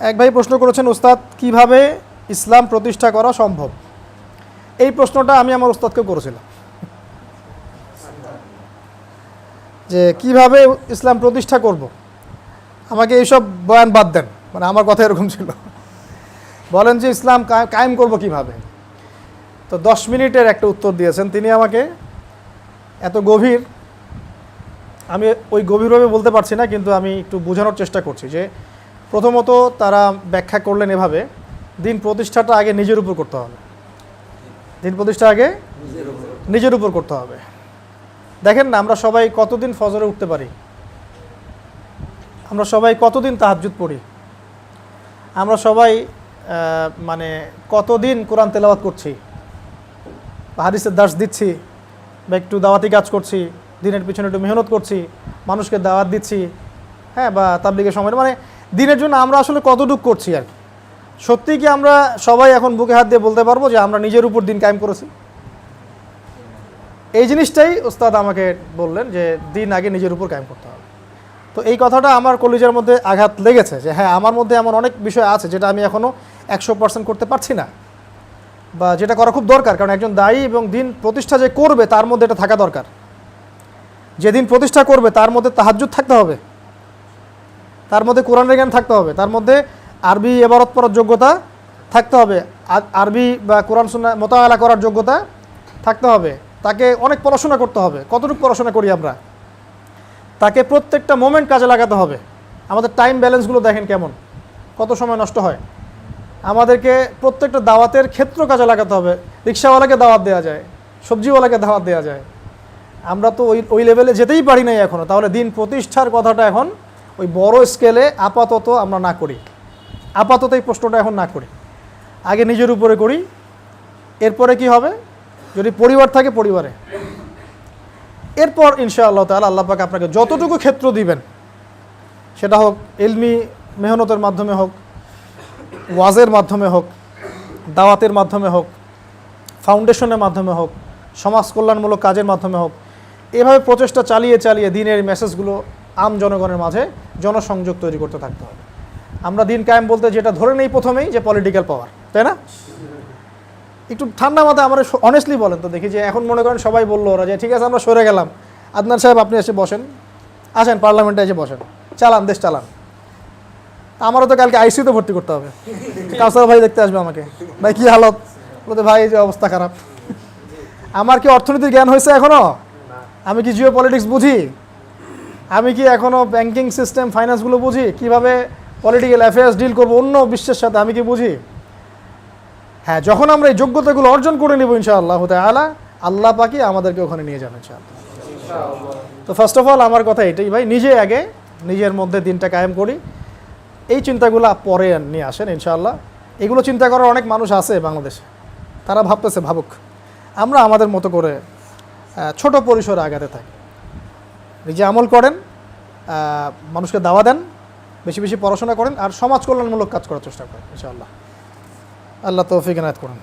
এক ভাই প্রশ্ন করেছেন উস্তাদ কীভাবে ইসলাম প্রতিষ্ঠা করা সম্ভব? এই প্রশ্নটা আমি আমার উস্তাদকে করেছিলাম। যে, কীভাবে ইসলাম প্রতিষ্ঠা করব। আমাকে এইসব বয়ান বাদ দেন মানে আমার কথা এরকম ছিল। বলেন যে, ইসলাম কায়েম করব কীভাবে? তো দশ মিনিটের একটা উত্তর দিয়েছেন। তিনি আমাকে, এত গভীর, আমি ওই গভীরভাবে বলতে পারছি না, কিন্তু আমি একটু বোঝানোর চেষ্টা করছি যে প্রথমত তারা ব্যাখ্যা করলেন এভাবে, দিন প্রতিষ্ঠাটা আগে নিজের উপর করতে হবে। দিন প্রতিষ্ঠা আগে নিজের উপর করতে হবে। দেখেন না, আমরা সবাই কতদিন ফজরে উঠতে পারি? আমরা সবাই কতদিন তাহাজ্জুদ পড়ি? আমরা সবাই মানে কতদিন কোরআন তেলাওয়াত করছি? হাদিসের দাস দিচ্ছি, বা একটু দাওয়াতি কাজ করছি, দিনের পিছনে একটু মেহনত করছি, মানুষকে দাওয়াত দিচ্ছি হ্যাঁ বা তাবলিগের সময়। মানে দিনের জন্য আমরা আসলে কতটুকু করছি আর কি। সত্যি কি আমরা সবাই এখন বুকে হাত দিয়ে বলতে পারব যে আমরা নিজের উপর দিন কায়েম করেছি? এই জিনিসটাই ওস্তাদ আমাকে বললেন যে দিন আগে নিজের উপর কায়েম করতে হবে। তো এই কথাটা আমার কলেজের মধ্যে আঘাত লেগেছে যে হ্যাঁ আমার মধ্যে এমন অনেক বিষয় আছে যেটা আমি এখনও একশো পার্সেন্ট করতে পারছি না। বা যেটা করা খুব দরকার, কারণ একজন দায়ী এবং দিন প্রতিষ্ঠা যে করবে তার মধ্যে এটা থাকা দরকার। যেদিন প্রতিষ্ঠা করবে তার মধ্যে তাহাজ্জুদ থাকতে হবে। তার মধ্যে কোরআনের জ্ঞান থাকতে হবে। তার মধ্যে আরবি এবারত পড়ার যোগ্যতা থাকতে হবে। আরবি বা কোরআন সুন্না মোতাবেলা করার যোগ্যতা থাকতে হবে। তাকে অনেক পড়াশোনা করতে হবে। কতটুকু পড়াশোনা করি আমরা? তাকে প্রত্যেকটা মোমেন্ট কাজে লাগাতে হবে। আমাদের টাইম ব্যালেন্সগুলো দেখেন কেমন? কত সময় নষ্ট হয়? আমাদেরকে প্রত্যেকটা দাওয়াতের ক্ষেত্র কাজে লাগাতে হবে। রিক্সাওয়ালাকে দাওয়াত দেওয়া যায়। সবজিওয়ালাকে দাওয়াত দেওয়া যায়। আমরা তো ওই ওই লেভেলে যেতেই পারি নাই এখনও তাহলে দিন প্রতিষ্ঠার কথাটা এখন ওই বড় স্কেলে আপাতত আমরা না করি। আপাতত এই প্রশ্নটা এখন না করি। আগে নিজের উপরে করি। এরপরে কি হবে? যদি পরিবার থাকে পরিবারে। এরপর ইনশাআল্লাহ তাআলা আল্লাহ পাক আপনাকে যতটুকু ক্ষেত্র দিবেন, সেটা হোক এলমি মেহনতের মাধ্যমে হোক, ওয়াজের মাধ্যমে হোক, দাওয়াতের মাধ্যমে হোক, ফাউন্ডেশনের মাধ্যমে হোক, সমাজ কল্যাণমূলক কাজের মাধ্যমে হোক, এভাবে প্রচেষ্টা চালিয়ে চালিয়ে দিনের মেসেজগুলো আম জনগণের মাঝে জনসংযোগ তৈরি করতে থাকতে হবে। আমরা দিন কায়েম বলতে যেটা ধরে নেই প্রথমেই যে পলিটিক্যাল পাওয়ার তাই না? একটু ঠান্ডা মাথায় আমরা অনেস্টলি বলেন তো দেখি যে এখন মনে করেন সবাই বলল ওরা যে, ঠিক আছে, আমরা সরে গেলাম। আদনান সাহেব, আপনি এসে বসেন। আসেন পার্লামেন্টে এসে বসেন। চালান, দেশ চালান। আমারও তো কালকে আইসিউতে ভর্তি করতে হবে। কাউসার ভাই দেখতে আসবে আমাকে। ভাই, কী হালত? বলতে ভাই যে অবস্থা খারাপ। আমার কি অর্থনীতির জ্ঞান হয়েছে এখনও আমি কি জিও পলিটিক্স বুঝি? আমি কি এখনও ব্যাংকিং সিস্টেম ফাইন্যান্সগুলো বুঝি? কীভাবে পলিটিক্যাল অ্যাফেয়ার্স ডিল করব, অন্য বিশ্বের সাথে, আমি কি বুঝি? হ্যাঁ যখন আমরা এই যোগ্যতাগুলো অর্জন করে নেব ইনশাআল্লাহ আলা আল্লাহ পাকি আমাদেরকে ওখানে নিয়ে যাবেন তো ফার্স্ট অফ অল আমার কথা এটাই ভাই, নিজে আগে, নিজের মধ্যে দিনটা কায়েম করি। এই চিন্তাগুলো পরে নিয়ে আসেন ইনশাআল্লাহ। এগুলো চিন্তা করার অনেক মানুষ আছে বাংলাদেশে। তারা ভাবতেছে, ভাবুক। আমরা আমাদের মতো করে ছোট পরিসরে আগাতে থাকি। নিজে আমল করেন মানুষকে দাওয়া দেন, বেশি বেশি পড়াশোনা করেন, আর সমাজ কল্যাণমূলক কাজ করার চেষ্টা করেন, ইনশাআল্লাহ। আল্লাহ তৌফিক এনায়ত করুন।